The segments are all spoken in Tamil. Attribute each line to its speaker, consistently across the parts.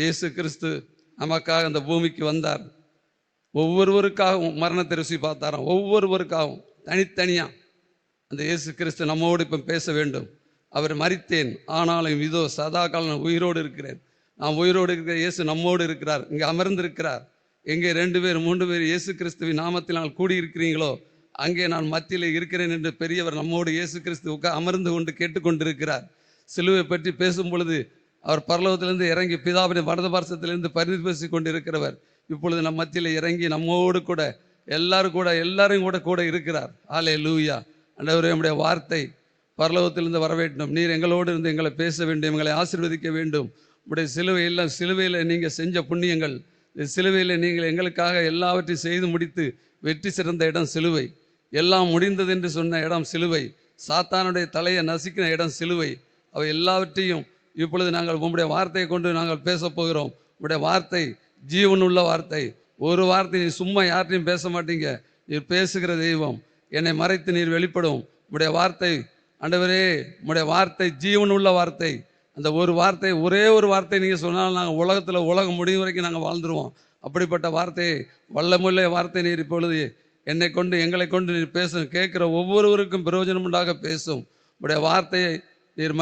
Speaker 1: இயேசு கிறிஸ்து நமக்காக இந்த பூமிக்கு வந்தார் ஒவ்வொருவருக்காகவும் மரணத்தை ருசி பார்த்தாராம் ஒவ்வொருவருக்காகவும் தனித்தனியாக அந்த இயேசு கிறிஸ்து நம்மோடு இப்போ பேச வேண்டும் அவர் மறித்தேன் ஆனாலும் இதோ சதா காலம் உயிரோடு இருக்கிறேன் நான் உயிரோடு இருக்கிற இயேசு நம்மோடு இருக்கிறார் இங்கே அமர்ந்திருக்கிறார் எங்கே ரெண்டு பேர் மூன்று பேர் இயேசு கிறிஸ்துவின் நாமத்தில் நான் கூடியிருக்கிறீங்களோ அங்கே நான் மத்தியில் இருக்கிறேன் என்று பெரியவர் நம்மோடு இயேசு கிறிஸ்து உட்கா அமர்ந்து கொண்டு கேட்டுக்கொண்டிருக்கிறார் சிலுவை பற்றி பேசும் பொழுது அவர் பரலோகத்திலிருந்து இறங்கி பிதாவின் வடது பார்சத்திலிருந்து பரிதேசி கொண்டிருக்கிறவர் இப்பொழுது நம் மத்தியில் இறங்கி நம்மோடு கூட எல்லாரும் கூட எல்லாரும் கூட கூட இருக்கிறார் ஆலே லூயா அண்டவர் நம்முடைய வார்த்தை பரலோகத்திலிருந்து வர வேண்டும் நீர் எங்களோடு இருந்து எங்களை பேச வேண்டும் எங்களை ஆசிர்வதிக்க வேண்டும் உடைய சிலுவையில் சிலுவையில் நீங்கள் செஞ்ச புண்ணியங்கள் இந்த சிலுவையில் நீங்கள் எங்களுக்காக எல்லாவற்றையும் செய்து முடித்து வெற்றி சிறந்த இடம் சிலுவை எல்லாம் முடிந்தது என்று சொன்ன இடம் சிலுவை சாத்தானுடைய தலையை நசுக்கின இடம் சிலுவை அவை எல்லாவற்றையும் இப்பொழுது நாங்கள் உம்முடைய வார்த்தையை கொண்டு நாங்கள் பேசப் போகிறோம் உங்களுடைய வார்த்தை ஜீவனுள்ள வார்த்தை ஒரு வார்த்தை நீ சும்மா யார்ட்டையும் பேச மாட்டீங்க நீர் பேசுகிற தெய்வம் என்னை மறைத்து நீர் வெளிப்படும் உடைய வார்த்தை ஆண்டவரே உடைய வார்த்தை ஜீவனுள்ள வார்த்தை அந்த ஒரு வார்த்தை ஒரே ஒரு வார்த்தை நீங்கள் சொன்னாலும் நாங்கள் உலகத்தில் உலகம் முடிவு வரைக்கும் நாங்கள் வாழ்ந்துருவோம் அப்படிப்பட்ட வார்த்தையை வல்லமுள்ள வார்த்தை நீர் இப்பொழுது என்னை கொண்டு எங்களை கொண்டு நீர் பேசும் கேட்குற ஒவ்வொருவருக்கும் பிரயோஜனம் உண்டாக பேசும் உடைய வார்த்தையை நீர்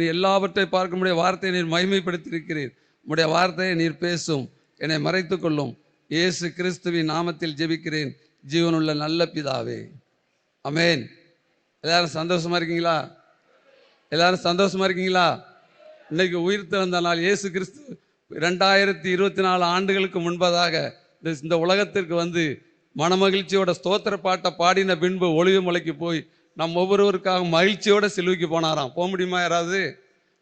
Speaker 1: நீ எல்லாவற்றை பார்க்க முடிய வார்த்தையை நீர் மகிமைப்படுத்தியிருக்கிறீர் உடைய வார்த்தையை நீர் பேசும் என்னை மறைத்து கொள்ளும் இயேசு கிறிஸ்துவின் நாமத்தில் ஜெபிக்கிறேன் ஜீவனுள்ள நல்ல பிதாவே அமேன் எல்லாரும் சந்தோஷமா இருக்கீங்களா எல்லாரும் சந்தோஷமா இருக்கீங்களா இன்னைக்கு உயிர் திறந்த நாள் இயேசு கிறிஸ்து ரெண்டாயிரத்தி இருபத்தி நாலு ஆண்டுகளுக்கு முன்பதாக இந்த உலகத்திற்கு வந்து மனமகிழ்ச்சியோட ஸ்தோத்திர பாட்டை பாடின பின்பு ஒளிவு மலைக்கு போய் நம்ம ஒவ்வொருவருக்காக மகிழ்ச்சியோடு சிலுவைக்கு போனாராம் போக முடியுமா யாராவது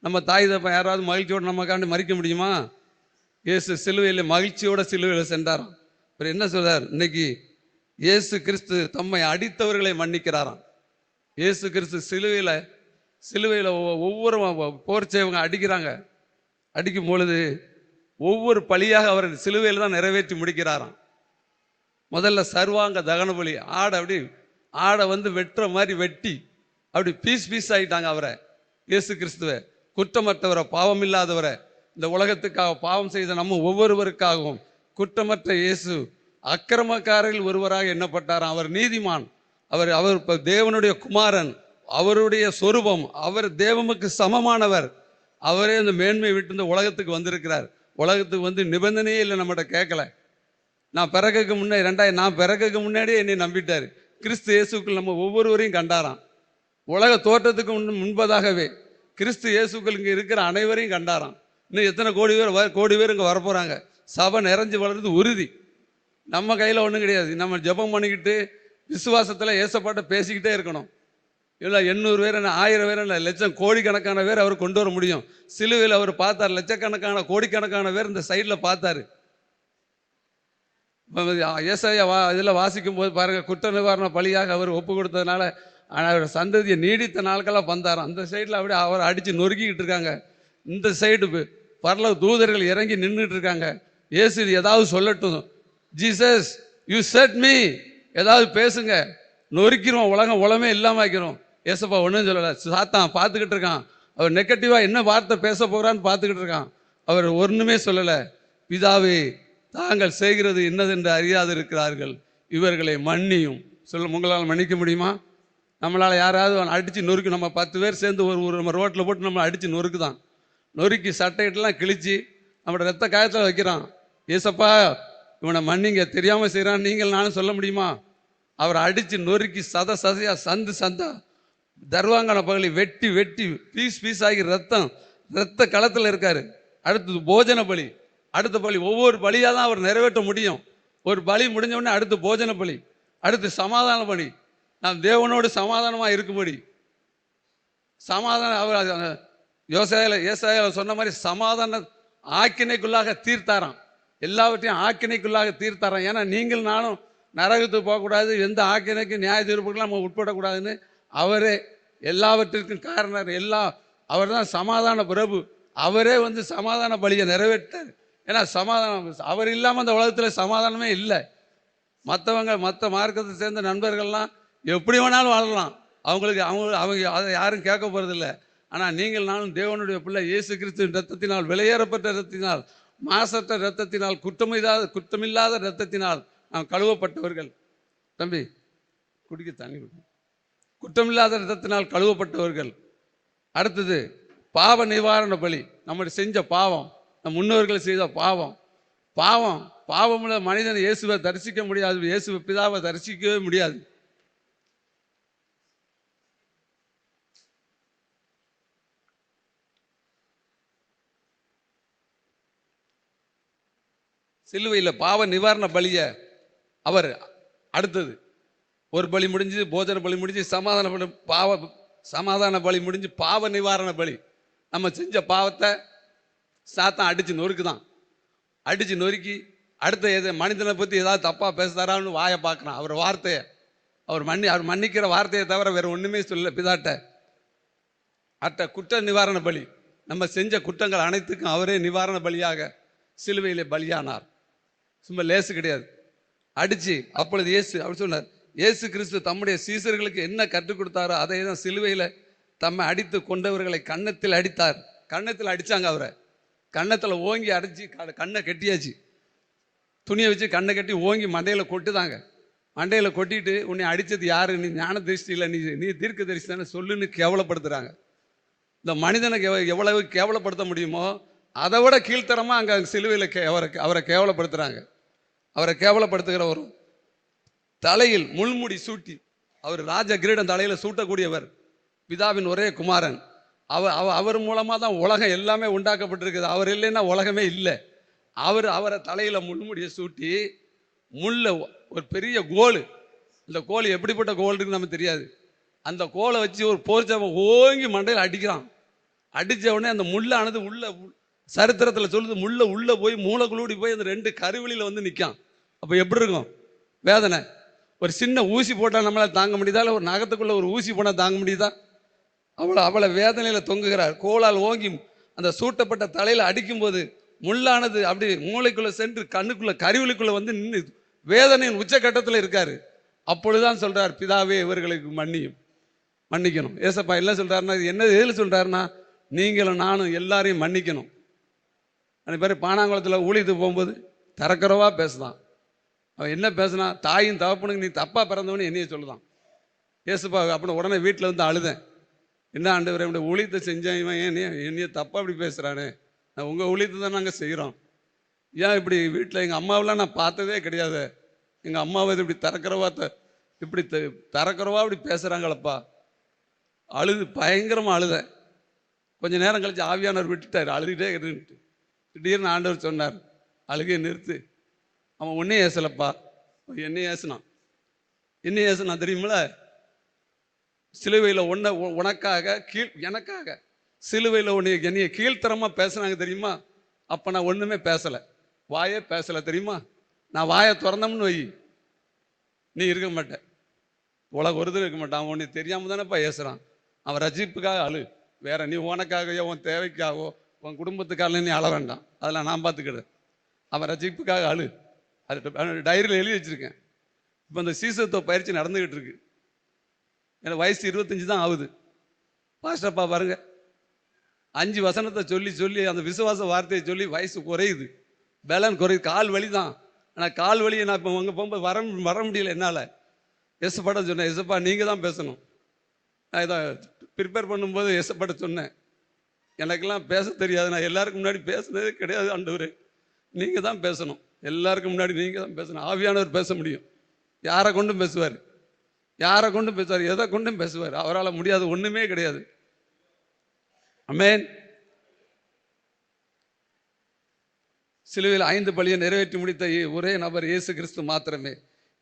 Speaker 1: நம்ம தாய் தப்பா யாராவது மகிழ்ச்சியோடு நமக்காண்டு மறிக்க முடியுமா இயேசு சிலுவையில் மகிழ்ச்சியோட சிலுவையில் சென்றாராம் இப்போ என்ன சொல்கிறார் இன்னைக்கு இயேசு கிறிஸ்து தம்மை அடித்தவர்களை மன்னிக்கிறாராம் இயேசு கிறிஸ்து சிலுவையில் சிலுவையில் ஒவ்வொரு போர் செய்வங்க அடிக்கிறாங்க அடிக்கும் பொழுது ஒவ்வொரு பழியாக அவர் சிலுவையில் தான் நிறைவேற்றி முடிக்கிறாராம் முதல்ல சர்வாங்க தகன பலி ஆடை அப்படி ஆடை வந்து வெட்டுற மாதிரி வெட்டி அப்படி பீஸ் பீஸ் ஆகிட்டாங்க அவரை இயேசு கிறிஸ்துவ குற்றமற்றவரை பாவம் இல்லாதவரை இந்த உலகத்துக்காக பாவம் செய்த நம்ம ஒவ்வொருவருக்காகவும் குற்றமற்ற இயேசு அக்கிரமக்காரர்கள் ஒருவராக எண்ணப்பட்டாராம் அவர் நீதிமான் அவர் அவர் இப்போ தேவனுடைய குமாரன் அவருடைய சொரூபம் அவர் தேவமுக்கு சமமானவர் அவரே இந்த மேன்மை விட்டு இந்த உலகத்துக்கு வந்திருக்கிறார் உலகத்துக்கு வந்து நிபந்தனையே இல்லை நம்மகிட்ட கேட்கல நான் பிறகுக்கு முன்னே ரெண்டாயிரம் நான் பிறகுக்கு முன்னாடியே என்னை நம்பிட்டார் கிறிஸ்து இயேசுக்கள் நம்ம ஒவ்வொருவரையும் கண்டாராம் உலக தோற்றத்துக்கு முன்பதாகவே கிறிஸ்து இயேசுக்கள் இங்கே இருக்கிற அனைவரையும் கண்டாராம் இன்னும் எத்தனை கோடி பேர் கோடி பேர் இங்கே வரப்போகிறாங்க சபை நிறைஞ்சு வளர்றது உறுதி நம்ம கையில் ஒன்றும் கிடையாது நம்ம ஜபம் பண்ணிக்கிட்டு விசுவாசத்தில் ஏசப்பாட்டை பேசிக்கிட்டே இருக்கணும் இல்லை எண்ணூறு பேர் என்ன ஆயிரம் பேர் இல்லை லட்சம் கோடிக்கணக்கான பேர் அவர் கொண்டு வர முடியும் சிலுவையில் அவர் பார்த்தார் லட்சக்கணக்கான கோடிக்கணக்கான பேர் இந்த சைடில் பார்த்தாரு இயேசையா இதில் வாசிக்கும் போது பாருங்கள் குற்ற நிவாரண பலியாக அவர் ஒப்பு கொடுத்ததுனால ஆனால் அவர் சந்ததியை நீடித்த நாட்களாக வந்தார் அந்த சைடில் அப்படியே அவரை அடித்து நொறுக்கிக்கிட்டு இருக்காங்க இந்த சைடு பரல தூதர்கள் இறங்கி நின்றுட்டு இருக்காங்க ஏசு ஏதாவது சொல்லட்டும் ஜீசஸ் யூ செட் மீ ஏதாவது பேசுங்க நொறுக்கிறோம் உலகம் உலமே இல்லாமல் வைக்கிறோம் ஏசப்பா ஒன்றும் சொல்லலை சாத்தான் பார்த்துக்கிட்டு இருக்கான் அவர் நெகட்டிவாக என்ன வார்த்தை பேச போகிறான்னு பார்த்துக்கிட்டு இருக்கான் அவர் ஒன்றுமே சொல்லலை பிதாவே தாங்கள் செய்கிறது என்னதென்று அறியாது இருக்கிறார்கள் இவர்களை மன்னியும் சொல்ல உங்களால் மன்னிக்க முடியுமா நம்மளால் யாராவது அடித்து நொறுக்கி நம்ம பத்து பேர் சேர்ந்து ஒரு ஒரு நம்ம ரோட்டில் போட்டு நம்ம அடித்து நொறுக்கு தான் நொறுக்கி சட்டையிட்டெலாம் கிழிச்சு நம்மளோட ரத்த காயத்தில் வைக்கிறான் ஏசப்பா இவனை மன்னிங்க தெரியாமல் செய்கிறான் நீங்கள் நானும் சொல்ல முடியுமா அவரை அடித்து நொறுக்கி சத சதையாக சந்து சந்தா தர்வாங்கன பகலி வெட்டி வெட்டி பீஸ் பீஸ் ஆகி ரத்தம் ரத்த களத்தில் இருக்காரு அடுத்தது போஜன பலி அடுத்த பலி ஒவ்வொரு பலியாக தான் அவர் நிறைவேற்ற முடியும் ஒரு பலி முடிஞ்ச உடனே அடுத்து போஜன பலி அடுத்து சமாதான பலி நாம் தேவனோடு சமாதானமாக இருக்கும்படி சமாதானம் அவர் யோசாயில விவசாயிகள் சொன்ன மாதிரி சமாதான ஆக்கினைக்குள்ளாக தீர்த்தாராம் எல்லாவற்றையும் ஆக்கினைக்குள்ளாக தீர்த்தாராம் ஏன்னா நீங்கள் நானும் நரகத்துக்கு போகக்கூடாது எந்த ஆக்கினைக்கும் நியாய தீர்ப்புகளும் நம்ம உட்படக்கூடாதுன்னு அவரே எல்லாவற்றிற்கும் காரணர் எல்லா அவர் தான் சமாதான பிரபு அவரே வந்து சமாதான பலியை நிறைவேற்றார் ஏன்னா சமாதானம் அவர் இல்லாமல் அந்த உலகத்தில் சமாதானமே இல்லை மற்றவங்க மற்ற மார்க்கத்தை சேர்ந்த நண்பர்கள்லாம் எப்படி வேணாலும் வாழலாம் அவங்களுக்கு அவங்க அவங்க அதை யாரும் கேட்க போகிறதில்ல ஆனால் நீங்கள் நானும் தேவனுடைய பிள்ளை இயேசு கிறிஸ்து ரத்தத்தினால் வெளியேறப்பட்ட ரத்தத்தினால் மாசற்ற ரத்தத்தினால் குற்றமில்லாத குற்றமில்லாத ரத்தத்தினால் நாம் கழுவப்பட்டவர்கள் தம்பி குடிக்க தண்ணி குடி குற்றமில்லாத ரத்தத்தினால் கழுவப்பட்டவர்கள் அடுத்தது பாவ நிவாரண பலி நம்ம செஞ்ச பாவம் முன்னோர்கள் செய்த பாவம் பாவம் பாவமுள்ள மனிதன் இயேசுவை தரிசிக்க முடியாது இயேசு பிதாவை தரிசிக்கவே முடியாது சிலுவையில் பாவ நிவாரண பலிய அவர் அடுத்தது ஒரு பலி முடிஞ்சு போஜன பலி முடிஞ்சு சமாதான பலி பாவ சமாதான பலி முடிஞ்சு பாவ நிவாரண பலி நம்ம செஞ்ச பாவத்தை சாத்தான் அடித்து நொறுக்குதான் அடித்து நொறுக்கி அடுத்த எது மனிதனை பற்றி ஏதாவது தப்பாக பேசுதாரான்னு வாயை பார்க்குறான் அவர் வார்த்தையை அவர் மன்னி அவர் மன்னிக்கிற வார்த்தையை தவிர வேறு ஒன்றுமே சொல்லல பிதாட்ட அட்ட குற்ற நிவாரண பலி நம்ம செஞ்ச குற்றங்கள் அனைத்துக்கும் அவரே நிவாரண பலியாக சிலுவையிலே பலியானார் சும்மா லேசு கிடையாது அடித்து அப்பொழுது இயேசு அப்படி சொன்னார் இயேசு கிறிஸ்து தம்முடைய சீசர்களுக்கு என்ன கற்றுக் கொடுத்தாரோ அதை தான் சிலுவையில் தம்மை அடித்து கொண்டவர்களை கன்னத்தில் அடித்தார் கன்னத்தில் அடித்தாங்க அவரை கன்னத்தில் ஓங்கி அடைச்சி கண்ணை கட்டியாச்சு துணியை வச்சு கண்ணை கட்டி ஓங்கி மண்டையில் கொட்டுதாங்க மண்டையில் கொட்டிட்டு உன்னை அடித்தது யாரு நீ ஞான திருஷ்டியில் நீ நீ தீர்க்க தரிசி சொல்லுன்னு கேவலப்படுத்துகிறாங்க இந்த மனிதனை எவ்வளவு கேவலப்படுத்த முடியுமோ அதை விட கீழ்த்தரமாக அங்கே சிலுவையில் கே அவரை அவரை கேவலப்படுத்துகிறாங்க அவரை கேவலப்படுத்துகிற ஒரு தலையில் முள்முடி சூட்டி அவர் ராஜ கிரீடம் தலையில் சூட்டக்கூடியவர் பிதாவின் ஒரே குமாரன் அவ அவ அவர் மூலமாக தான் உலகம் எல்லாமே உண்டாக்கப்பட்டிருக்குது அவர் இல்லைன்னா உலகமே இல்லை அவர் அவரை தலையில் முள்முடியை சூட்டி முள்ள ஒரு பெரிய கோல் இந்த கோல் எப்படிப்பட்ட கோல்டுன்னு நமக்கு தெரியாது அந்த கோலை வச்சு ஒரு போர்ச்சவன் ஓங்கி மண்டையில் அடிக்கிறான் அடித்த உடனே அந்த முள்ளானது உள்ள சரித்திரத்தில் சொல்லுது முள்ள உள்ளே போய் மூளைக்குள்ளூடி போய் அந்த ரெண்டு கருவெளியில் வந்து நிற்கான் அப்போ எப்படி இருக்கும் வேதனை ஒரு சின்ன ஊசி போட்டால் நம்மளால் தாங்க முடியுதா இல்லை ஒரு நகத்துக்குள்ளே ஒரு ஊசி போனால் தாங்க முடியுதா அவளை அவளை வேதனையில் தொங்குகிறார் கோலால் ஓங்கி அந்த சூட்டப்பட்ட தலையில் அடிக்கும்போது முள்ளானது அப்படி மூளைக்குள்ளே சென்று கண்ணுக்குள்ளே கருவிலுக்குள்ளே வந்து நின்று வேதனையின் உச்சக்கட்டத்தில் இருக்கார் அப்பொழுதுதான் சொல்கிறார் பிதாவே இவர்களுக்கு மன்னியும் மன்னிக்கணும் ஏசப்பா என்ன சொல்கிறாருன்னா என்ன எதில் சொல்கிறாருன்னா நீங்களும் நானும் எல்லாரையும் மன்னிக்கணும் அந்த பேர் பானாங்குளத்தில் ஊழித்து போகும்போது தரக்குறவா பேசுதான் அவன் என்ன பேசுனா தாயும் தவப்பனுக்கு நீ தப்பாக பிறந்தவனு என்னைய சொல்லுதான் ஏசுப்பா அப்படின்னு உடனே வீட்டில் வந்து அழுதேன் என்ன ஆண்டவர் என்னோட ஊழியத்தை செஞ்சேன் இவன் ஏன் என்னைய தப்பாக இப்படி பேசுகிறானே நான் உங்கள் ஊழியத்தை தான் நாங்கள் செய்கிறோம் ஏன் இப்படி வீட்டில் எங்கள் அம்மாவெலாம் நான் பார்த்ததே கிடையாது எங்கள் அம்மாவை இது இப்படி தரக்கிறவா த இப்படி த தரக்கிறவா இப்படி பேசுகிறாங்களப்பா அழுது பயங்கரமாக அழுதேன் கொஞ்சம் நேரம் கழிச்சு ஆவியானவர் விட்டுட்டார் அழுதுகிட்டே இருந்துட்டு திடீர்னு ஆண்டவர் சொன்னார் அழுகையை நிறுத்து அவன் ஒன்றே ஏசலப்பா என்னையும் ஏசினான் என்னையும் ஏசினான் தெரியுமில சிலுவையில் ஒன்ன உனக்காக கீழ் எனக்காக சிலுவையில் உன்னை என்னைய கீழ்த்தரமாக பேசுனாங்க தெரியுமா அப்போ நான் ஒன்றுமே பேசலை வாயே பேசலை தெரியுமா நான் வாயை திறந்தோம்னு வை நீ இருக்க மாட்டேன் உலக ஒருத்தர் இருக்க மாட்டான் அவன் உன்னை தெரியாமல் தானேப்பா ஏசுகிறான் அவன் ரஜிப்புக்காக அழு வேற நீ உனக்காகவோ உன் தேவைக்காகவோ உன் குடும்பத்துக்காக நீ அழ வேண்டாம் அதெல்லாம் நான் பார்த்துக்கிறேன் அவன் ரஜிப்புக்காக அழு அது டைரியில் எழுதி வச்சுருக்கேன் இப்போ இந்த சீசத்துவ பயிற்சி நடந்துக்கிட்டு இருக்கு எனக்கு வயசு இருபத்தஞ்சி தான் ஆகுது பாஸ்டப்பா பாருங்க அஞ்சு வசனத்தை சொல்லி சொல்லி அந்த விசுவாச வார்த்தையை சொல்லி வயசு குறையுது பலன் குறையுது கால் வலி தான் ஆனால் கால் வலியை நான் இப்போ அங்கே போகும்போது வர வர முடியல என்னால் எசப்பாட சொன்னேன் எசப்பா நீங்கள் தான் பேசணும் நான் இதை ப்ரிப்பேர் பண்ணும்போது எசப்பாட சொன்னேன் எனக்கெல்லாம் பேச தெரியாது நான் எல்லாருக்கும் முன்னாடி பேசுனதே கிடையாது ஆண்டவர் நீங்கள் தான் பேசணும் எல்லாருக்கும் முன்னாடி நீங்கள் தான் பேசணும் ஆவியானவர் பேச முடியும் யாரை கொண்டும் பேசுவார் யாரை கொண்டும் பேசுவார் எதை கொண்டும் பேசுவார் அவரால் முடியாது ஒன்றுமே கிடையாது அமேன் சிலுவையில் ஐந்து பழியை நிறைவேற்றி முடித்த ஒரே நபர் இயேசு கிறிஸ்து மாத்திரமே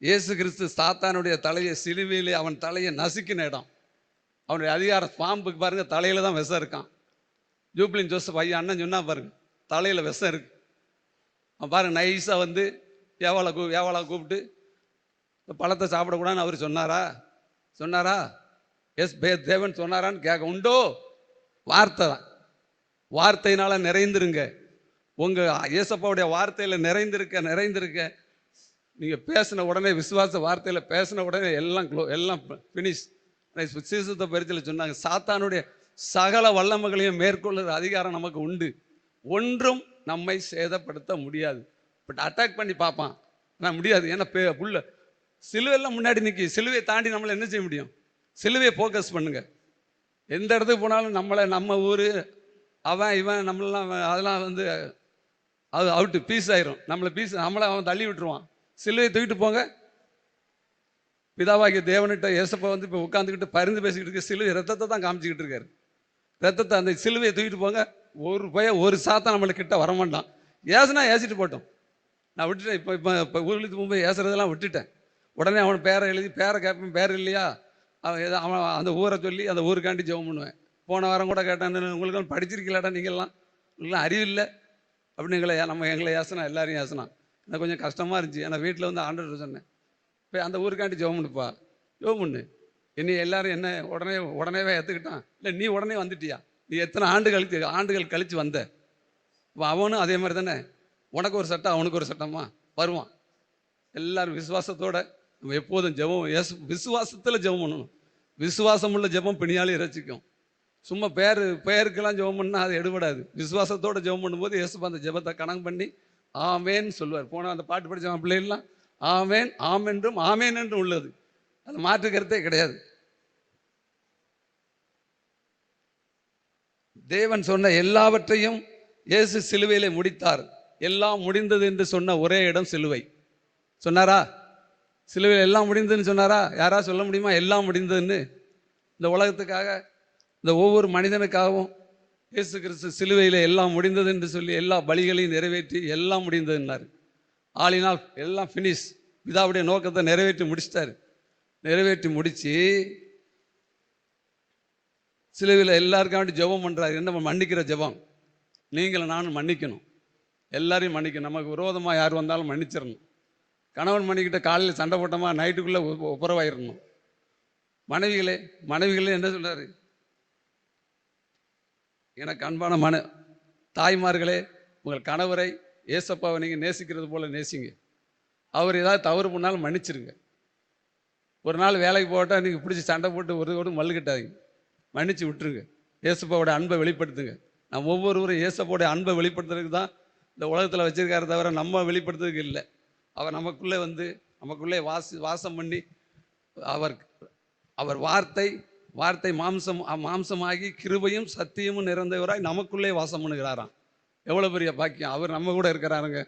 Speaker 1: இயேசு கிறிஸ்து சாத்தானுடைய தலையை சிலுவையிலே அவன் தலையை நசுக்கின இடம் அவனுடைய அதிகார பாம்புக்கு பாருங்கள் தலையில் தான் விஷம் இருக்கான் ஜூப்ளின் ஜோசப் ஐயா அண்ணன் சொன்னால் பாருங்கள் தலையில் விஷம் இருக்கு அவன் பாருங்கள் நைஸாக வந்து ஏவாலை கூ ஏவாளா கூப்பிட்டு இந்த பழத்தை சாப்பிடக்கூடாதுன்னு அவர் சொன்னாரா சொன்னாரா எஸ் பே தேவன் சொன்னாரான்னு கேட்க உண்டோ வார்த்தை தான் வார்த்தையினால நிறைந்திருங்க உங்கள் இயேசப்பாவுடைய வார்த்தையில் நிறைந்திருக்க நிறைந்திருக்க நீங்கள் பேசின உடனே விசுவாச வார்த்தையில் பேசின உடனே எல்லாம் க்ளோ எல்லாம் ஃபினிஷ் விசேஷத்தை பரிசில் சொன்னாங்க சாத்தானுடைய சகல வல்லமைகளையும் மேற்கொள்ளுற அதிகாரம் நமக்கு உண்டு ஒன்றும் நம்மை சேதப்படுத்த முடியாது பட் அட்டாக் பண்ணி பார்ப்பான் ஆனால் முடியாது ஏன்னா பே புள்ள சிலுவையெல்லாம் முன்னாடி நிற்கி சிலுவையை தாண்டி நம்மளை என்ன செய்ய முடியும் சிலுவையை ஃபோக்கஸ் பண்ணுங்க எந்த இடத்துக்கு போனாலும் நம்மளை நம்ம ஊர் அவன் இவன் நம்மளாம் அதெல்லாம் வந்து அது அவுட்டு பீஸ் ஆயிரும் நம்மளை பீஸ் நம்மளை அவன் தள்ளி விட்டுருவான் சிலுவையை தூக்கிட்டு போங்க பிதாவாகிய தேவன்கிட்ட ஏசப்பா வந்து இப்போ உட்காந்துக்கிட்டு பரிந்து பேசிக்கிட்டு இருக்க சிலுவை ரத்தத்தை தான் காமிச்சிக்கிட்டு இருக்காரு ரத்தத்தை அந்த சிலுவையை தூக்கிட்டு போங்க ஒரு பய ஒரு சாத்தம் நம்மளுக்கு கிட்ட மாட்டான் ஏசுனா ஏசிட்டு போட்டோம் நான் விட்டுட்டேன் இப்போ இப்போ இப்போ ஊர்களுக்கு முன்பு ஏசுறதெல்லாம் விட்டுட்டேன் உடனே அவன் பேரை எழுதி பேரை கேட்பேன் பேர் இல்லையா அவன் அவன் அந்த ஊரை சொல்லி அந்த ஊருக்காண்டி ஜெபம் பண்ணுவேன் போன வாரம் கூட கேட்டேன் உங்களுக்கு படிச்சிருக்கலாடா நீங்கள்லாம் உங்களுக்குலாம் அறிவு இல்லை அப்படின்னு எங்களை நம்ம எங்களை ஏசினா எல்லாரையும் ஏசனா எனக்கு கொஞ்சம் கஷ்டமாக இருந்துச்சு ஆனால் வீட்டில் வந்து ஆண்டர் சொன்னேன் இப்போ அந்த ஊருக்காண்டி ஜெபம் பண்ணுப்பா ஜெபம் பண்ணு என்னை எல்லாரும் என்ன உடனே உடனேவே ஏற்றுக்கிட்டான் இல்லை நீ உடனே வந்துட்டியா நீ எத்தனை ஆண்டு கழித்து ஆண்டுகள் கழித்து வந்த இப்போ அவனும் அதே மாதிரி தானே உனக்கு ஒரு சட்டம் அவனுக்கு ஒரு சட்டமா வருவான் எல்லாரும் விசுவாசத்தோடு நம்ம எப்போதும் ஜெபம் விசுவாசத்தில் ஜெபம் பண்ணணும் விசுவாசம் உள்ள ஜெபம் பிணியாலே ரசிக்கும் சும்மா பேர் பெயருக்கெல்லாம் ஜெபம் பண்ணால் அது எடுபடாது விசுவாசத்தோடு ஜெபம் பண்ணும்போது இயேசு அந்த ஜெபத்தை கணக்கு பண்ணி ஆமேன்னு சொல்லுவார் போனால் அந்த பாட்டு படித்தவன் பிள்ளைகள்லாம் ஆமேன் ஆமென்றும் ஆமேன் என்றும் உள்ளது அது மாற்றுக்கிறதே கிடையாது தேவன் சொன்ன எல்லாவற்றையும் இயேசு சிலுவையிலே முடித்தார் எல்லாம் முடிந்தது என்று சொன்ன ஒரே இடம் சிலுவை சொன்னாரா சிலுவையில் எல்லாம் முடிந்ததுன்னு சொன்னாரா யாரா சொல்ல முடியுமா எல்லாம் முடிந்ததுன்னு இந்த உலகத்துக்காக இந்த ஒவ்வொரு மனிதனுக்காகவும் இயேசு கிறிஸ்து சிலுவையில் எல்லாம் முடிந்தது என்று சொல்லி எல்லா பலிகளையும் நிறைவேற்றி எல்லாம் முடிந்ததுன்னார் ஆளினால் எல்லாம் ஃபினிஷ் பிதாவுடைய நோக்கத்தை நிறைவேற்றி முடிச்சிட்டாரு நிறைவேற்றி முடித்து சிலுவையில் எல்லாருக்கும் வேண்டி ஜெபம் பண்ணுறாரு என்ன மன்னிக்கிற ஜெபம் நீங்களும் நானும் மன்னிக்கணும் எல்லாரையும் மன்னிக்கணும் நமக்கு விரோதமாக யார் வந்தாலும் மன்னிச்சிடணும் கணவன் மனைவிக்கிட்ட காலையில் சண்டை போட்டோமா நைட்டுக்குள்ளே உப்புரவாயிடணும் மனைவிகளே மனைவிகளே என்ன சொல்கிறார் எனக்கு அன்பான மன தாய்மார்களே உங்கள் கணவரை ஏசப்பாவை நீங்கள் நேசிக்கிறது போல் நேசிங்க அவர் ஏதாவது தவறு பண்ணாலும் மன்னிச்சிருங்க ஒரு நாள் வேலைக்கு போட்டால் நீங்கள் பிடிச்சி சண்டை போட்டு ஒரு மல்லு மல்லுக்கிட்டாதீங்க மன்னிச்சு விட்டுருங்க ஏசப்பாவோட அன்பை வெளிப்படுத்துங்க நம்ம ஒவ்வொருவரும் ஏசப்பாவோடைய அன்பை வெளிப்படுத்துறதுக்கு தான் இந்த உலகத்தில் வச்சுருக்காரு தவிர நம்ம வெளிப்படுத்துறதுக்கு இல்லை அவர் நமக்குள்ளே வந்து நமக்குள்ளே வாசி வாசம் பண்ணி அவர் அவர் வார்த்தை வார்த்தை மாம்சம் மாம்சமாகி கிருபையும் சத்தியமும் நிறைந்தவராய் நமக்குள்ளே வாசம் பண்ணுகிறாராம் எவ்வளோ பெரிய பாக்கியம் அவர் நம்ம கூட இருக்கிறாருங்க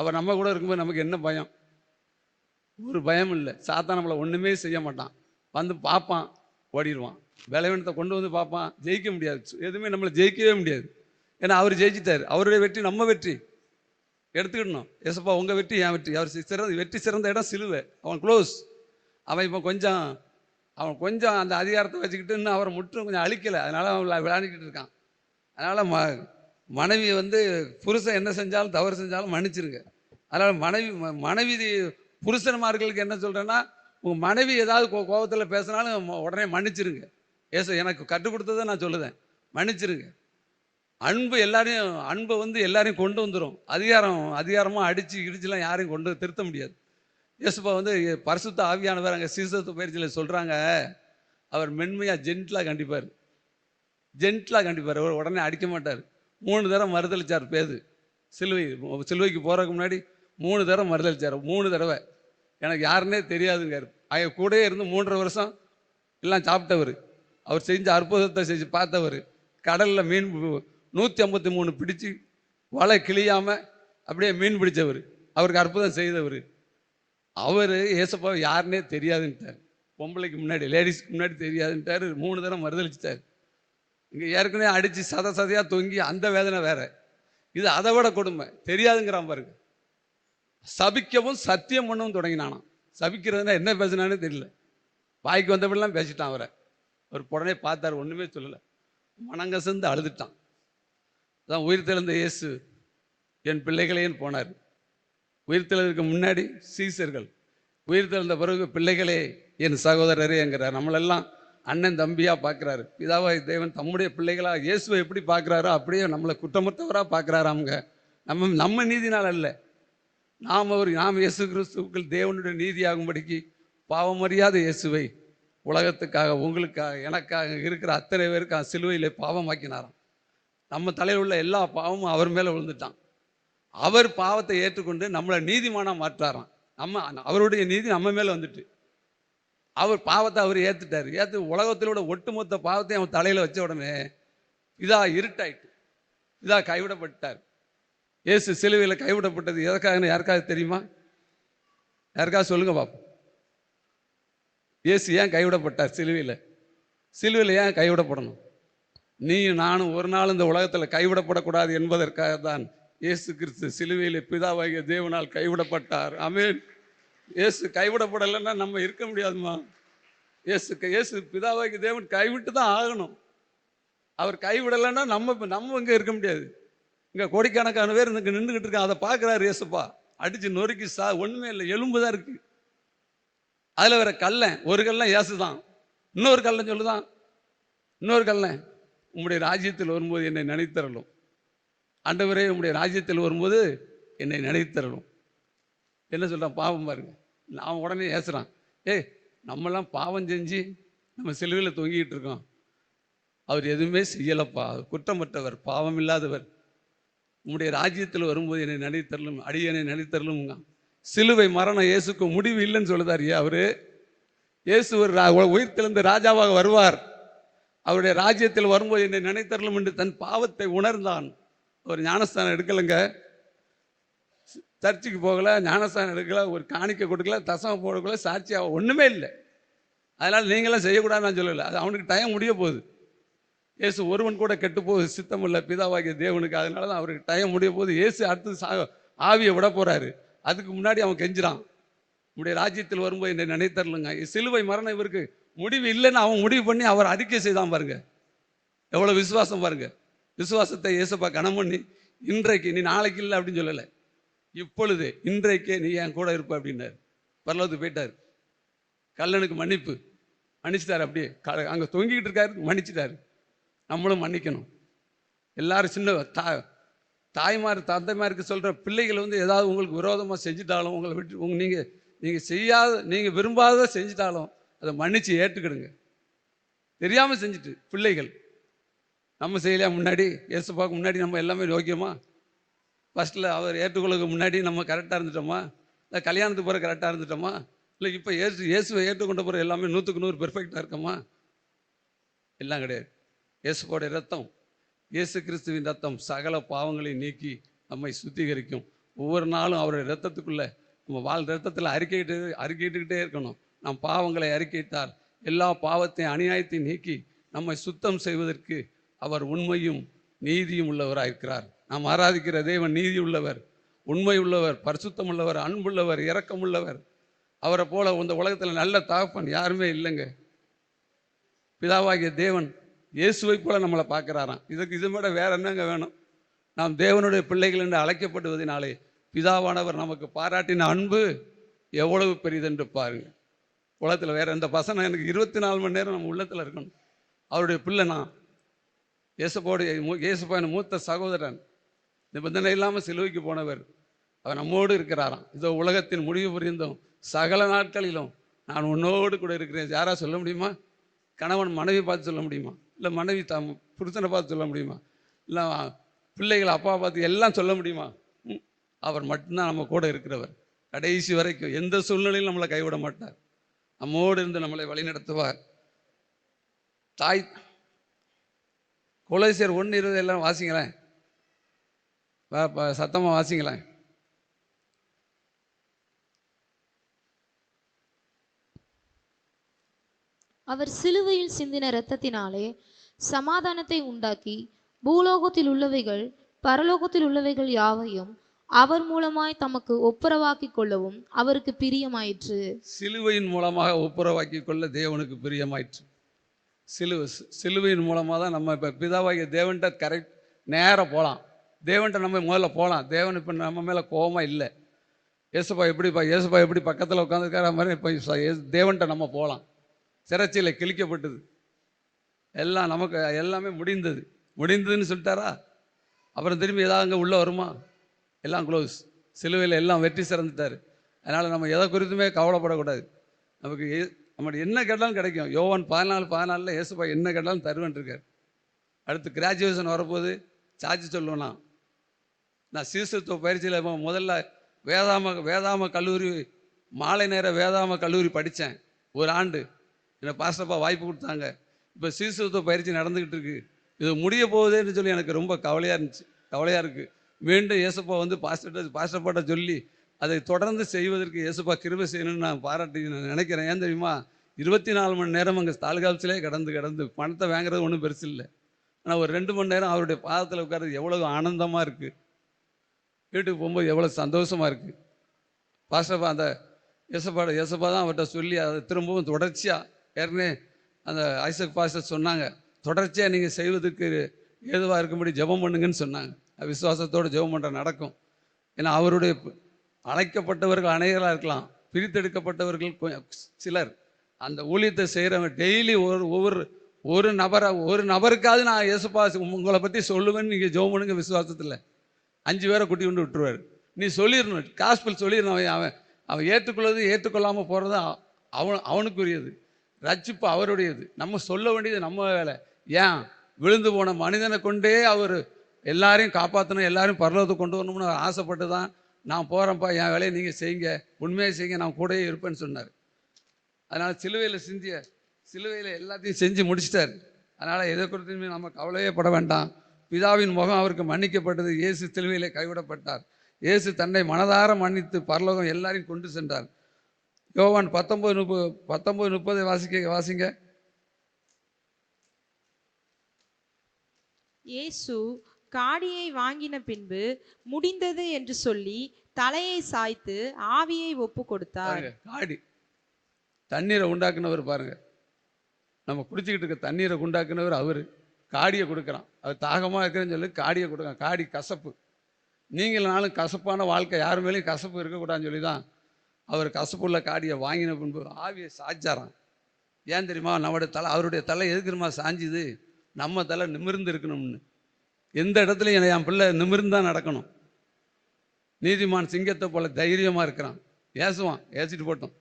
Speaker 1: அவர் நம்ம கூட இருக்கும்போது நமக்கு என்ன பயம் ஒரு பயம் இல்லை சாத்தா நம்மளை ஒன்றுமே செய்ய மாட்டான் வந்து பார்ப்பான் ஓடிடுவான் விளைவனத்தை கொண்டு வந்து பார்ப்பான் ஜெயிக்க முடியாது எதுவுமே நம்மளை ஜெயிக்கவே முடியாது ஏன்னா அவர் ஜெயிச்சிட்டார் அவருடைய வெற்றி நம்ம வெற்றி எடுத்துக்கிடணும் ஏசப்பா உங்கள் வெற்றி என் வெற்றி அவர் சிறந்த வெற்றி சிறந்த இடம் சிலுவை அவன் க்ளோஸ் அவன் இப்போ கொஞ்சம் அவன் கொஞ்சம் அந்த அதிகாரத்தை வச்சுக்கிட்டு இன்னும் அவரை முற்றும் கொஞ்சம் அழிக்கலை அதனால் அவன் விளையாடிக்கிட்டு இருக்கான் அதனால் ம மனைவி வந்து புருஷன் என்ன செஞ்சாலும் தவறு செஞ்சாலும் மன்னிச்சிருங்க அதனால் மனைவி மனைவி புருஷன்மார்களுக்கு என்ன சொல்கிறேன்னா உங்கள் மனைவி ஏதாவது கோ கோபத்தில் பேசினாலும் உடனே மன்னிச்சிருங்க ஏசு எனக்கு கற்றுக் கொடுத்ததை நான் சொல்லுதேன் மன்னிச்சிருங்க அன்பு எல்லாரையும் அன்பை வந்து எல்லாரையும் கொண்டு வந்துடும் அதிகாரம் அதிகாரமாக அடித்து இடிச்சுலாம் யாரையும் கொண்டு திருத்த முடியாது யேசுப்பா வந்து பரிசுத்த ஆவியானவர் அங்கே சீசத்து பயிற்சியில் சொல்கிறாங்க அவர் மென்மையாக ஜென்ட்லாக கண்டிப்பார் ஜென்ட்லாக கண்டிப்பார் அவர் உடனே அடிக்க மாட்டார் மூணு தடவை மறுதளிச்சார் பேது சிலுவை சிலுவைக்கு போகிறதுக்கு முன்னாடி மூணு தடவை மறுதளிச்சார் மூணு தடவை எனக்கு யாருன்னே தெரியாதுங்க அவங்க கூட இருந்து மூன்றரை வருஷம் எல்லாம் சாப்பிட்டவர் அவர் செஞ்ச அற்புதத்தை செஞ்சு பார்த்தவர் கடலில் மீன் நூற்றி ஐம்பத்தி மூணு பிடிச்சு வலை கிளியாமல் அப்படியே மீன் பிடிச்சவர் அவருக்கு அற்புதம் செய்தவர் அவர் ஏசப்பா யாருன்னே தெரியாதுன்ட்டார் பொம்பளைக்கு முன்னாடி லேடிஸ்க்கு முன்னாடி தெரியாதுன்ட்டார் மூணு தரம் மறுதளிச்சிட்டார் இங்கே ஏற்கனவே அடித்து சத சதையாக தொங்கி அந்த வேதனை வேற இது அதை விட கொடுமை தெரியாதுங்கிறான் பாருங்க சபிக்கவும் சத்தியம் பண்ணவும் தொடங்கினானான் சபிக்கிறதுனா என்ன பேசினானே தெரியல வாய்க்கு வந்தபடிலாம் பேசிட்டான் அவரை அவர் உடனே பார்த்தார் ஒன்றுமே சொல்லலை மனங்கசந்து அழுதுட்டான் அதான் உயிர் திழந்த இயேசு என் பிள்ளைகளேன்னு போனார் உயிர் தெழுந்ததுக்கு முன்னாடி சீசர்கள் உயிர் திழந்த பிறகு பிள்ளைகளே என் சகோதரரே என்கிறார் நம்மளெல்லாம் அண்ணன் தம்பியாக பார்க்குறாரு இதாவா தேவன் தம்முடைய பிள்ளைகளாக இயேசுவை எப்படி பார்க்குறாரோ அப்படியே நம்மளை குற்றமற்றவராக பார்க்குறாரு அவங்க நம்ம நம்ம நீதினால் அல்ல நாம் அவர் நாம் இயேசு கிறிஸ்துக்கள் தேவனுடைய நீதியாகும்படிக்கு பாவமறியாத இயேசுவை உலகத்துக்காக உங்களுக்காக எனக்காக இருக்கிற அத்தனை பேருக்கு சிலுவையில் பாவமாக்கினாராம் நம்ம தலையில் உள்ள எல்லா பாவமும் அவர் மேலே விழுந்துட்டான் அவர் பாவத்தை ஏற்றுக்கொண்டு நம்மளை நீதிமானாக மாற்றாராம் நம்ம அவருடைய நீதி நம்ம மேலே வந்துட்டு அவர் பாவத்தை அவர் ஏற்றுட்டார் ஏற்று உலகத்திலோட ஒட்டுமொத்த பாவத்தையும் அவன் தலையில் வச்ச உடனே இதா இருட்டாயிட்டு இதா கைவிடப்பட்டார் இயேசு சிலுவையில் கைவிடப்பட்டது எதற்காக யாருக்காவது தெரியுமா யாருக்காவது சொல்லுங்க பாப்போம் இயேசு ஏன் கைவிடப்பட்டார் சிலுவையில் சிலுவையில் ஏன் கைவிடப்படணும் நீயும் நானும் ஒரு நாள் இந்த உலகத்தில் கைவிடப்படக்கூடாது என்பதற்காக தான் இயேசு கிறிஸ்து சிலுவையில் பிதாவாகிய தேவனால் கைவிடப்பட்டார் அமேன் இயேசு கைவிடப்படலைன்னா நம்ம இருக்க முடியாதுமா இயேசு இயேசு பிதாவாகிய தேவன் கைவிட்டு தான் ஆகணும் அவர் கைவிடலைன்னா நம்ம இப்போ நம்ம இங்கே இருக்க முடியாது இங்கே கோடிக்கணக்கான பேர் இங்கே நின்றுக்கிட்டு இருக்கான் அதை பார்க்குறாரு இயேசுப்பா அடித்து நொறுக்கி சா ஒன்றுமே இல்லை எலும்பு தான் இருக்குது அதில் வேற கல்லன் ஒரு கல்லன் இயேசு தான் இன்னொரு கல்லன் சொல்லுதான் இன்னொரு கல்லன் உம்முடைய ராஜ்யத்தில் வரும்போது என்னை நினைத்தரலும் அண்டவரே உம்முடைய ராஜ்யத்தில் வரும்போது என்னை நினைத்தரலும் என்ன சொல்கிறான் பாவம் பாருங்க நான் உடனே ஏசுகிறான் ஏய் நம்மலாம் பாவம் செஞ்சு நம்ம சிலுவையில் தொங்கிக்கிட்டு இருக்கோம் அவர் எதுவுமே செய்யலைப்பா குற்றமற்றவர் பாவம் இல்லாதவர் உம்முடைய ராஜ்யத்தில் வரும்போது என்னை நினைத்தரலும் அடியனை நினைத்தரலும் சிலுவை மரணம் இயேசுக்கு முடிவு இல்லைன்னு சொல்லுதார் ஐயா அவர் இயேசு ஒரு உயிர்த்திலிருந்து ராஜாவாக வருவார் அவருடைய ராஜ்யத்தில் வரும்போது என்னை நினைத்தரலும் என்று தன் பாவத்தை உணர்ந்தான் ஒரு ஞானஸ்தானம் எடுக்கலைங்க சர்ச்சுக்கு போகல ஞானஸ்தானம் எடுக்கல ஒரு காணிக்க கொடுக்கல தசம் போடக்கல சாட்சியாக ஒன்றுமே இல்லை அதனால் நீங்களாம் செய்யக்கூடாதுன்னு நான் சொல்லலை அது அவனுக்கு டைம் முடிய போகுது ஏசு ஒருவன் கூட கெட்டு போகுது சித்தம் இல்லை பிதாவாகிய தேவனுக்கு அதனால தான் அவருக்கு டைம் முடிய போது ஏசு அடுத்து சா ஆவியை விட போகிறாரு அதுக்கு முன்னாடி அவன் கெஞ்சிறான் உடைய ராஜ்யத்தில் வரும்போது என்னை நினைத்தரலுங்க சிலுவை மரணம் இவருக்கு முடிவு இல்லைன்னு அவன் முடிவு பண்ணி அவர் அறிக்கை செய்தான் பாருங்க எவ்வளோ விசுவாசம் பாருங்க விசுவாசத்தை இயேசப்பா கணம் பண்ணி இன்றைக்கு நீ நாளைக்கு இல்லை அப்படின்னு சொல்லலை இப்பொழுது இன்றைக்கே நீ என் கூட இருப்ப அப்படின்னாரு பரலோகத்துக்கு போயிட்டார் கல்லனுக்கு மன்னிப்பு மன்னிச்சிட்டார் அப்படியே க அங்கே தொங்கிக்கிட்டு இருக்காரு மன்னிச்சிட்டாரு நம்மளும் மன்னிக்கணும் எல்லாரும் சின்ன தா தாய்மார் தந்தைமாருக்கு சொல்கிற பிள்ளைகள் வந்து ஏதாவது உங்களுக்கு விரோதமாக செஞ்சுட்டாலும் உங்களை விட்டு உங்க நீங்கள் நீங்கள் செய்யாத நீங்கள் விரும்பாத செஞ்சுட்டாலும் அதை மன்னித்து ஏற்றுக்கிடுங்க தெரியாமல் செஞ்சுட்டு பிள்ளைகள் நம்ம செய்யலையா முன்னாடி இயேசுப்பாக்கு முன்னாடி நம்ம எல்லாமே யோக்கியமா ஃபஸ்ட்டில் அவர் ஏற்றுக்கொள்ளுக்கு முன்னாடி நம்ம கரெக்டாக இருந்துட்டோமா இல்லை கல்யாணத்துக்கு போகிற கரெக்டாக இருந்துட்டோமா இல்லை இப்போ ஏசு இயேசுவை ஏற்றுக்கொண்ட போகிற எல்லாமே நூற்றுக்கு நூறு பெர்ஃபெக்டாக இருக்கோமா எல்லாம் கிடையாது இயேசுவோடைய ரத்தம் இயேசு கிறிஸ்துவின் ரத்தம் சகல பாவங்களை நீக்கி நம்மை சுத்திகரிக்கும் ஒவ்வொரு நாளும் அவருடைய ரத்தத்துக்குள்ளே நம்ம வாழ் ரத்தத்தில் அறிக்கையிட்டு அறிக்கையிட்டுக்கிட்டே இருக்கணும் நம் பாவங்களை அறிக்கைத்தார் எல்லா பாவத்தையும் அநியாயத்தை நீக்கி நம்மை சுத்தம் செய்வதற்கு அவர் உண்மையும் நீதியும் உள்ளவராயிருக்கிறார் நாம் ஆராதிக்கிற தேவன் நீதி உள்ளவர் உண்மை உள்ளவர் பரிசுத்தம் உள்ளவர் அன்புள்ளவர் இரக்கம் உள்ளவர் அவரை போல இந்த உலகத்தில் நல்ல தகப்பன் யாருமே இல்லைங்க பிதாவாகிய தேவன் இயேசுவை போல நம்மளை பார்க்குறாராம் இதுக்கு இது விட வேற என்னங்க வேணும் நாம் தேவனுடைய பிள்ளைகள் என்று அழைக்கப்படுவதனாலே பிதாவானவர் நமக்கு பாராட்டின அன்பு எவ்வளவு பெரிதென்று பாருங்கள் உலகத்தில் வேறு எந்த பசங்க எனக்கு இருபத்தி நாலு மணி நேரம் நம்ம உள்ளத்தில் இருக்கணும் அவருடைய பிள்ளை நான் இயேசுப்போடு இயேசுப்பாயின் மூத்த சகோதரன் நிபந்தனை இல்லாமல் சிலுவைக்கு போனவர் அவர் நம்மோடு இருக்கிறாராம் இதோ உலகத்தின் முடிவு புரிந்தும் சகல நாட்களிலும் நான் உன்னோடு கூட இருக்கிறேன் யாராக சொல்ல முடியுமா கணவன் மனைவி பார்த்து சொல்ல முடியுமா இல்லை மனைவி த புருஷனை பார்த்து சொல்ல முடியுமா இல்லை பிள்ளைகளை அப்பா பார்த்து எல்லாம் சொல்ல முடியுமா அவர் மட்டும்தான் நம்ம கூட இருக்கிறவர் கடைசி வரைக்கும் எந்த சூழ்நிலையும் நம்மளை கைவிட மாட்டார் நம்மோடு இருந்து நம்மளை நடத்துவார் தாய் கொலைசியர் ஒன்று இருபது எல்லாம் வாசிங்களேன் சத்தமாக வாசிங்களேன்
Speaker 2: அவர் சிலுவையில் சிந்தின இரத்தத்தினாலே சமாதானத்தை உண்டாக்கி பூலோகத்தில் உள்ளவைகள் பரலோகத்தில் உள்ளவைகள் யாவையும் அவர் மூலமாய் தமக்கு ஒப்புரவாக்கி கொள்ளவும் அவருக்கு பிரியமாயிற்று
Speaker 1: சிலுவையின் மூலமாக ஒப்புரவாக்கி கொள்ள தேவனுக்கு பிரியமாயிற்று சிலுவை சிலுவையின் மூலமாக தான் நம்ம இப்போ பிதாவாகிய தேவன்கிட்ட கரெக்ட் நேராக போகலாம் தேவன்கிட்ட நம்ம முதல்ல போகலாம் தேவன் இப்போ நம்ம மேலே கோபமாக இல்லை எப்படி எப்படிப்பா ஏசுப்பா எப்படி பக்கத்தில் உட்காந்துருக்கிற மாதிரி இப்போ தேவன்கிட்ட நம்ம போகலாம் சிறச்சியில் கிழிக்கப்பட்டது எல்லாம் நமக்கு எல்லாமே முடிந்தது முடிந்ததுன்னு சொல்லிட்டாரா அப்புறம் திரும்பி ஏதாவது அங்கே உள்ளே வருமா எல்லாம் க்ளோஸ் சிலுவையில் எல்லாம் வெற்றி சிறந்துட்டார் அதனால் நம்ம எதை குறித்துமே கவலைப்படக்கூடாது நமக்கு நம்மளுக்கு என்ன கேட்டாலும் கிடைக்கும் யோவன் பதினாலு பதினாலில் ஏசுப்பா என்ன கேட்டாலும் தருவேன்ட்ருக்கார் அடுத்து கிராஜுவேஷன் வரப்போது சார்ஜ் சொல்லுவேனா நான் சீசத்துவ பயிற்சியில் முதல்ல வேதாம வேதாம கல்லூரி மாலை நேர வேதாம கல்லூரி படித்தேன் ஒரு ஆண்டு என்னை பாஸ்டப்பா வாய்ப்பு கொடுத்தாங்க இப்போ சீசத்துவ பயிற்சி நடந்துக்கிட்டு இருக்கு இது முடிய போகுதுன்னு சொல்லி எனக்கு ரொம்ப கவலையாக இருந்துச்சு கவலையாக இருக்குது மீண்டும் இயேசுப்பா வந்து பாஸ்டர் பாஸ்டர்பாட்ட சொல்லி அதை தொடர்ந்து செய்வதற்கு இயேசுப்பா கிருப செய்யணும்னு நான் பாராட்டி நான் நினைக்கிறேன் ஏன் தெரியுமா இருபத்தி நாலு மணி நேரம் அங்கே தாலுகாப்சிலே கடந்து கடந்து பணத்தை வாங்குறது ஒன்றும் பெருசு இல்லை ஆனால் ஒரு ரெண்டு மணி நேரம் அவருடைய பாதத்தில் உட்கார்றது எவ்வளோ ஆனந்தமாக இருக்குது வீட்டுக்கு போகும்போது எவ்வளோ சந்தோஷமாக இருக்குது பாஸ்டப்பா அந்த இயேசப்பாட இயேசப்பா தான் அவர்கிட்ட சொல்லி அதை திரும்பவும் தொடர்ச்சியாக ஏற்கனவே அந்த ஐசக் பாஸ்டர் சொன்னாங்க தொடர்ச்சியாக நீங்கள் செய்வதற்கு ஏதுவாக இருக்கும்படி ஜபம் பண்ணுங்கன்னு சொன்னாங்க விசுவாசத்தோடு ஜெபம் பண்ணுற நடக்கும் ஏன்னா அவருடைய அழைக்கப்பட்டவர்கள் அநேகராக இருக்கலாம் பிரித்தெடுக்கப்பட்டவர்கள் சிலர் அந்த ஊழியத்தை செய்கிறவங்க டெய்லி ஒரு ஒவ்வொரு ஒரு நபரை ஒரு நபருக்காவது நான் இயேசுப்பா உங்களை பற்றி சொல்லுவேன்னு நீங்கள் ஜெபம் பண்ணுங்க விசுவாசத்தில் அஞ்சு பேரை குட்டி கொண்டு விட்டுருவார் நீ சொல்லிடணும் காஸ்பில் சொல்லிடணும் அவன் அவன் அவன் ஏற்றுக்கொள்ளது ஏற்றுக்கொள்ளாமல் போகிறது அவன் அவனுக்குரியது ரட்சிப்பு அவருடையது நம்ம சொல்ல வேண்டியது நம்ம வேலை ஏன் விழுந்து போன மனிதனை கொண்டே அவர் எல்லாரையும் காப்பாற்றணும் எல்லாரையும் பரலோகத்துக்கு கொண்டு வரணும்னு ஆசைப்பட்டு தான் நான் போகிறேன்ப்பா என் வேலையை நீங்கள் செய்யுங்க உண்மையாக செய்யுங்க நான் கூடயே இருப்பேன்னு சொன்னார் அதனால் சிலுவையில் செஞ்சிய சிலுவையில் எல்லாத்தையும் செஞ்சு முடிச்சிட்டார் அதனால் எதை குறித்துமே நம்ம கவலையே பட வேண்டாம் பிதாவின் முகம் அவருக்கு மன்னிக்கப்பட்டது இயேசு சிலுவையில் கைவிடப்பட்டார் இயேசு தன்னை மனதார மன்னித்து பரலோகம் எல்லாரையும் கொண்டு சென்றார் யோவான் பத்தொம்பது முப்பது பத்தொம்பது முப்பது வாசிக்க வாசிங்க
Speaker 2: இயேசு காடியை வாங்கின பின்பு முடிந்தது என்று சொல்லி தலையை சாய்த்து ஆவியை ஒப்பு கொடுத்தார்
Speaker 1: காடி தண்ணீரை உண்டாக்குனவர் பாருங்க நம்ம குடிச்சுக்கிட்டு இருக்க தண்ணீரை உண்டாக்குனவர் அவரு காடியை கொடுக்குறான் அது தாகமாக இருக்கிறேன்னு சொல்லி காடியை கொடுக்குறான் காடி கசப்பு நீங்களாலும் கசப்பான வாழ்க்கை யார் மேலேயும் கசப்பு இருக்கக்கூடாதுன்னு சொல்லி தான் அவர் கசப்புள்ள காடியை வாங்கின பின்பு ஆவியை சாய்ச்சாரான் ஏன் தெரியுமா நம்மளுடைய தலை அவருடைய தலை எதுக்குமா சாஞ்சுது நம்ம தலை நிமிர்ந்து இருக்கணும்னு எந்த இடத்துலையும் என் பிள்ளை தான் நடக்கணும் நீதிமான் சிங்கத்தை போல தைரியமாக இருக்கிறான் ஏசுவான் ஏசிட்டு போட்டோம்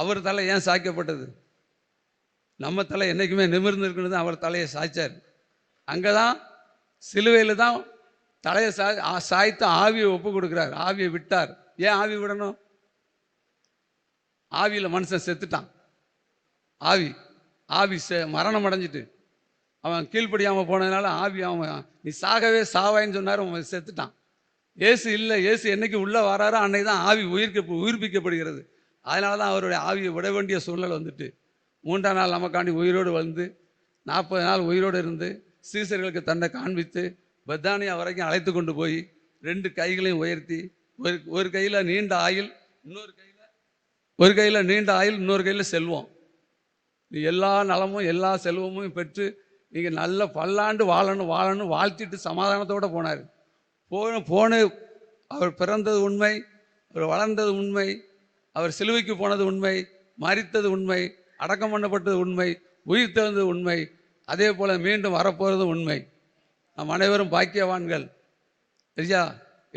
Speaker 1: அவர் தலை ஏன் சாய்க்கப்பட்டது நம்ம தலை என்றைக்குமே நிமிர்ந்துருக்குன்னு தான் அவர் தலையை சாய்ச்சார் அங்கே தான் சிலுவையில் தான் தலையை சா சாய்த்து ஆவியை ஒப்பு கொடுக்குறார் ஆவியை விட்டார் ஏன் ஆவி விடணும் ஆவியில் மனுஷன் செத்துட்டான் ஆவி ஆவி மரணம் அடைஞ்சிட்டு அவன் கீழ்ப்படியாமல் போனதுனால ஆவி அவன் நீ சாகவே சாவாயின்னு சொன்னார் அவன் செத்துட்டான் ஏசு இல்லை ஏசு என்னைக்கு உள்ளே வராரோ அன்னைக்கு தான் ஆவி உயிர்க்க உயிர்ப்பிக்கப்படுகிறது அதனால தான் அவருடைய ஆவியை விட வேண்டிய சூழ்நிலை வந்துட்டு மூன்றாம் நாள் நமக்காண்டி உயிரோடு வந்து நாற்பது நாள் உயிரோடு இருந்து சீசர்களுக்கு தன்னை காண்பித்து பத்தானியா வரைக்கும் அழைத்து கொண்டு போய் ரெண்டு கைகளையும் உயர்த்தி ஒரு ஒரு கையில் நீண்ட ஆயில் இன்னொரு கையில் ஒரு கையில் நீண்ட ஆயில் இன்னொரு கையில் செல்வம் நீ எல்லா நலமும் எல்லா செல்வமும் பெற்று நீங்கள் நல்ல பல்லாண்டு வாழணும் வாழணும் வாழ்த்திட்டு சமாதானத்தோடு போனார் போன போன அவர் பிறந்தது உண்மை அவர் வளர்ந்தது உண்மை அவர் சிலுவைக்கு போனது உண்மை மறித்தது உண்மை அடக்கம் பண்ணப்பட்டது உண்மை உயிர் தெழுந்தது உண்மை அதே போல் மீண்டும் வரப்போகிறது உண்மை நம் அனைவரும் பாக்கியவான்கள் சரியா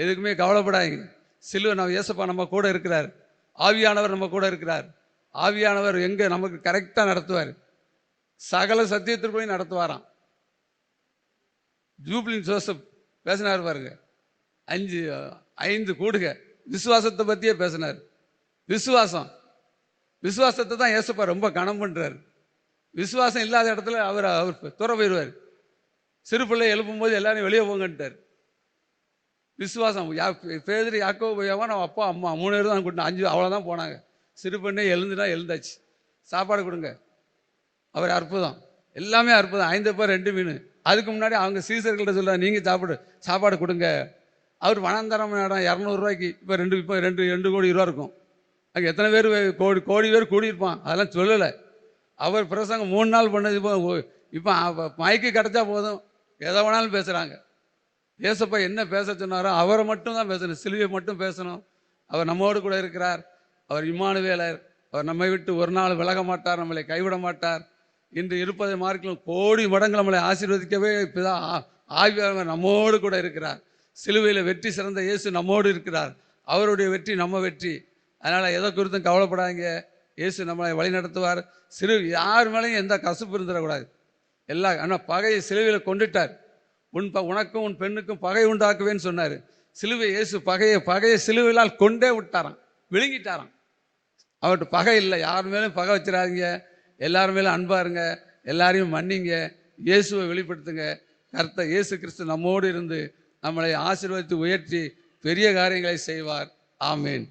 Speaker 1: எதுக்குமே கவலைப்படாதீங்க சிலுவை நம்ம இயேசப்பா நம்ம கூட இருக்கிறார் ஆவியானவர் நம்ம கூட இருக்கிறார் ஆவியானவர் எங்கே நமக்கு கரெக்டாக நடத்துவார் சகல சத்தியத்திற்குள்ளையும் நடத்துவாராம் ஜூப்ளின் ஜோசப் பேசினார் பாருங்க அஞ்சு ஐந்து கூடுக விசுவாசத்தை பற்றியே பேசினார் விசுவாசம் விசுவாசத்தை தான் ஏசப்பா ரொம்ப கனம் பண்ணுறாரு விசுவாசம் இல்லாத இடத்துல அவர் அவர் துற போயிடுவார் சிறு பிள்ளை எழுப்பும் போது எல்லாரும் வெளியே போங்கன்ட்டார் விசுவாசம் யா பேதர் யாக்கோ போயாவா நான் அப்பா அம்மா மூணு பேர் தான் கொடுத்தேன் அஞ்சு அவ்வளோதான் போனாங்க சிறு பெண்ணே எழுந்துனா எழுந்தாச்சு சாப்பாடு கொடுங்க அவர் அற்புதம் எல்லாமே அற்புதம் ஐந்து பேர் ரெண்டு மீன் அதுக்கு முன்னாடி அவங்க சீசர்கள்ட்ட சொல்ல நீங்கள் சாப்பிடு சாப்பாடு கொடுங்க அவர் வனாந்தரம் இடம் இரநூறுவாய்க்கு இப்போ ரெண்டு இப்போ ரெண்டு ரெண்டு கோடி ரூபா இருக்கும் அங்கே எத்தனை பேர் கோடி கோடி பேர் கூடியிருப்பான் அதெல்லாம் சொல்லலை அவர் பிரசங்கம் மூணு நாள் பண்ணது இப்போ இப்போ மயக்கு கிடச்சா போதும் எதை வேணாலும் பேசுகிறாங்க ஏசப்பா என்ன பேச சொன்னாரோ அவரை மட்டும் தான் பேசணும் சிலுவை மட்டும் பேசணும் அவர் நம்மோடு கூட இருக்கிறார் அவர் இம்மானுவேலர் அவர் நம்மை விட்டு ஒரு நாள் விலக மாட்டார் நம்மளை கைவிட மாட்டார் இன்று இருப்பதை மாறிக்கலாம் கோடி மடங்கு நம்மளை ஆசீர்வதிக்கவே இப்போதான் ஆவியானவர் நம்மோடு கூட இருக்கிறார் சிலுவையில் வெற்றி சிறந்த இயேசு நம்மோடு இருக்கிறார் அவருடைய வெற்றி நம்ம வெற்றி அதனால் எதை குறித்தும் கவலைப்படாங்க இயேசு நம்மளை வழி நடத்துவார் சிறு யார் மேலேயும் எந்த கசப்பு இருந்துடக்கூடாது எல்லா ஆனால் பகையை சிலுவையில் கொண்டுட்டார் உன் ப உனக்கும் உன் பெண்ணுக்கும் பகை உண்டாக்குவேன்னு சொன்னார் சிலுவை இயேசு பகையை பகையை சிலுவையிலால் கொண்டே விட்டாராம் விழுங்கிட்டாராம் அவர்கிட்ட பகை இல்லை யார் மேலும் பகை வச்சிடாதீங்க எல்லாரும் மேலும் அன்பாக இருங்க எல்லாரையும் மன்னிங்க இயேசுவை வெளிப்படுத்துங்க கர்த்த இயேசு கிறிஸ்து நம்மோடு இருந்து நம்மளை ஆசீர்வதித்து உயர்த்தி பெரிய காரியங்களை செய்வார் ஆமேன்